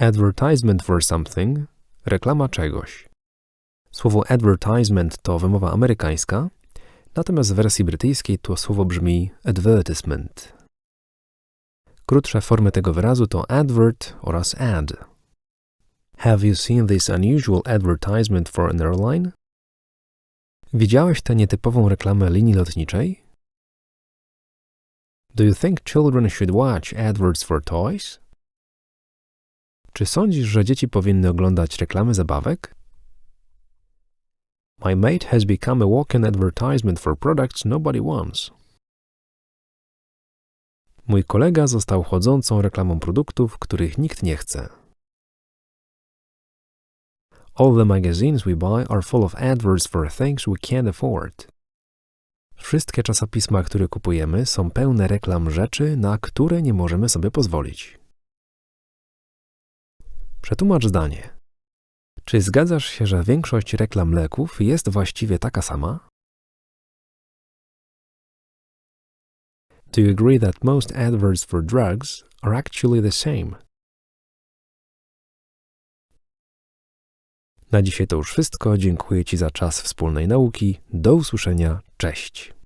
Advertisement for something reklama czegoś. Słowo advertisement to wymowa amerykańska, natomiast w wersji brytyjskiej to słowo brzmi advertisement. Krótsze formy tego wyrazu to advert oraz ad. Have you seen this unusual advertisement for an airline? Widziałeś tę nietypową reklamę linii lotniczej? Do you think children should watch adverts for toys? Czy sądzisz, że dzieci powinny oglądać reklamy zabawek? My mate has become a walk-in advertisement for products nobody wants. Mój kolega został chodzącą reklamą produktów, których nikt nie chce. All the magazines we buy are full of adverts for things we can't afford. Wszystkie czasopisma, które kupujemy, są pełne reklam rzeczy, na które nie możemy sobie pozwolić. Przetłumacz zdanie. Czy zgadzasz się, że większość reklam leków jest właściwie taka sama? Do you agree that most adverts for drugs are actually the same? Na dzisiaj to już wszystko. Dziękuję Ci za czas wspólnej nauki. Do usłyszenia. Cześć.